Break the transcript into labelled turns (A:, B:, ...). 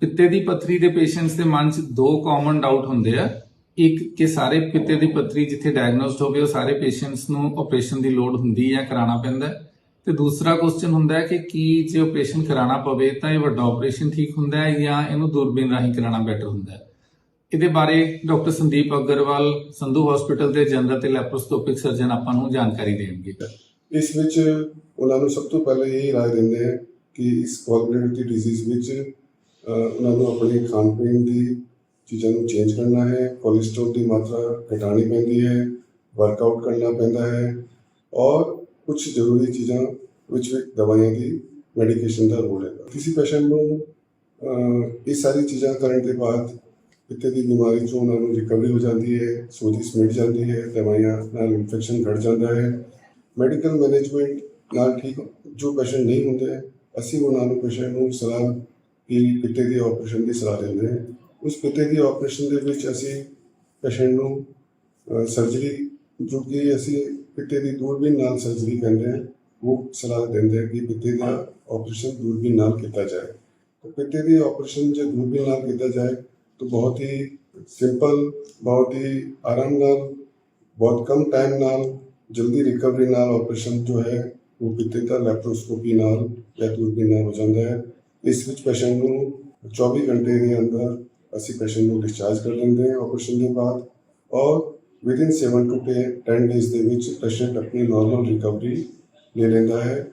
A: ਪਿੱਤੇ ਦੀ ਪੱਥਰੀ ਦੇ ਪੇਸ਼ੈਂਟਸ ਦੇ ਮਨ 'ਚ ਦੋ ਕਾਮਨ ਡਾਊਟ ਹੁੰਦੇ ਆ। ਇੱਕ ਕਿ ਸਾਰੇ ਪਿੱਤੇ ਦੀ ਪੱਥਰੀ ਜਿੱਥੇ ਡਾਇਗਨੋਸਡ ਹੋਵੇ ਉਹ ਸਾਰੇ ਪੇਸ਼ੈਂਟਸ ਨੂੰ ਆਪਰੇਸ਼ਨ ਦੀ ਲੋੜ ਹੁੰਦੀ ਹੈ ਕਰਾਉਣਾ ਪੈਂਦਾ ਹੈ। ਤੇ ਦੂਸਰਾ ਕੁਐਸਚਨ ਹੁੰਦਾ ਹੈ ਕਿ ਕੀ ਜੇ ਆਪਰੇਸ਼ਨ ਕਰਾਉਣਾ ਪਵੇ ਤਾਂ ਇਹ ਵੱਡਾ ਆਪਰੇਸ਼ਨ ਠੀਕ ਹੁੰਦਾ ਹੈ ਜਾਂ ਇਹਨੂੰ ਦੂਰਬੀਨ ਰਾਹੀਂ ਕਰਾਉਣਾ ਬੈਟਰ ਹੁੰਦਾ ਹੈ। ਇਹਦੇ ਬਾਰੇ ਡਾਕਟਰ ਸੰਦੀਪ ਅਗਰਵਾਲ ਸੰਧੂ ਹਸਪੀਟਲ ਦੇ ਜਨਰਲ ਤੇ ਲੈਪਰੋਸਕੋਪਿਕ ਸਰਜਨ ਆਪਾਂ ਨੂੰ ਜਾਣਕਾਰੀ ਦੇਣਗੇ।
B: ਇਸ ਵਿੱਚ ਉਹਨਾਂ ਨੂੰ ਸਭ ਤੋਂ ਪਹਿਲੇ ਇਹ ਰਾਏ ਦਿੰਦੇ ਆ ਕਿ ਇਸ ਕੋਆਗੂਲੇਟਿਵ ਡਿਜ਼ੀਜ਼ ਵਿੱਚ ਅਹ, ਉਹਨਾਂ ਨੂੰ ਆਪਣੇ ਖਾਣ ਪੀਣ ਦੀ ਚੀਜ਼ਾਂ ਨੂੰ ਚੇਂਜ ਕਰਨਾ ਹੈ ਕੋਲੇਸਟ੍ਰੋਲ ਦੀ ਮਾਤਰਾ ਘਟਾਉਣੀ ਪੈਂਦੀ ਹੈ ਵਰਕਆਊਟ ਕਰਨਾ ਪੈਂਦਾ ਹੈ ਔਰ ਕੁਝ ਜ਼ਰੂਰੀ ਚੀਜ਼ਾਂ ਵਿੱਚ ਵੀ ਦਵਾਈਆਂ ਦੀ ਮੈਡੀਕੇਸ਼ਨ ਦਾ ਰੋਲ ਹੈ ਕਿਸੇ ਪੇਸ਼ੈਂਟ ਨੂੰ ਇਹ ਸਾਰੀ ਚੀਜ਼ਾਂ ਕਰਨ ਦੇ ਬਾਅਦ ਪਿੱਤੇ ਦੀ ਬਿਮਾਰੀ ਤੋਂ ਉਹਨਾਂ ਨੂੰ ਰਿਕਵਰੀ ਹੋ ਜਾਂਦੀ ਹੈ ਸੋਜਿਸ ਮਿਟ ਜਾਂਦੀ ਹੈ, ਦਵਾਈਆਂ ਨਾਲ ਇਨਫੈਕਸ਼ਨ ਘਟ ਜਾਂਦਾ ਹੈ। ਮੈਡੀਕਲ ਮੈਨੇਜਮੈਂਟ ਨਾਲ ਠੀਕ ਜੋ ਪੇਸ਼ੈਂਟ ਨਹੀਂ ਹੁੰਦੇ, ਅਸੀਂ ਉਹਨਾਂ ਨੂੰ ਪੇਸ਼ੈਂਟ ਨੂੰ ਸਲਾਹ ਕਿ ਪਿੱਤੇ ਦੀ ਆਪਰੇਸ਼ਨ ਦੀ ਸਲਾਹ ਦਿੰਦੇ ਹਾਂ ਉਸ ਪਿੱਤੇ ਦੀ ਆਪਰੇਸ਼ਨ ਦੇ ਵਿੱਚ ਅਸੀਂ ਪੇਸ਼ੈਂਟ ਨੂੰ ਸਰਜਰੀ ਜੋ ਕਿ ਅਸੀਂ ਪਿੱਤੇ ਦੀ ਦੂਰਬੀਨ ਨਾਲ ਸਰਜਰੀ ਕਰਦੇ ਹਾਂ, ਉਹ ਸਲਾਹ ਦਿੰਦੇ ਹਾਂ ਕਿ ਪਿੱਤੇ ਦਾ ਆਪਰੇਸ਼ਨ ਦੂਰਬੀਨ ਨਾਲ ਕੀਤਾ ਜਾਏ। ਤਾਂ ਪਿੱਤੇ ਦੀ ਆਪਰੇਸ਼ਨ ਜੇ ਦੂਰਬੀਨ ਨਾਲ ਕੀਤਾ ਜਾਏ, ਤਾਂ ਬਹੁਤ ਹੀ ਸਿੰਪਲ ਬਹੁਤ ਹੀ ਆਰਾਮ ਨਾਲ, ਬਹੁਤ ਕਮ ਟਾਈਮ ਨਾਲ, ਜਲਦੀ ਰਿਕਵਰੀ ਨਾਲ ਆਪਰੇਸ਼ਨ ਜੋ ਹੈ, ਉਹ ਪਿੱਤੇ ਦਾ ਲੈਪਰੋਸਕੋਪੀ ਨਾਲ ਜਾਂ ਦੂਰਬੀਨ ਨਾਲ ਹੋ ਜਾਂਦਾ ਹੈ। ਇਸ ਵਿੱਚ ਪੇਸ਼ੈਂਟ ਨੂੰ 24 ਘੰਟੇ ਦੇ ਅੰਦਰ ਅਸੀਂ ਪੇਸ਼ੈਂਟ ਨੂੰ ਡਿਸਚਾਰਜ ਕਰ ਲੈਂਦੇ ਹਾਂ ਆਪਰੇਸ਼ਨ ਦੇ ਬਾਅਦ ਔਰ ਵਿਦਿਨ 7 ਟੂ 10 ਡੇਜ਼ ਦੇ ਵਿੱਚ ਪੇਸ਼ੈਂਟ ਆਪਣੀ ਨਾਰਮਲ ਰਿਕਵਰੀ ਲੈ ਲੈਂਦਾ ਹੈ।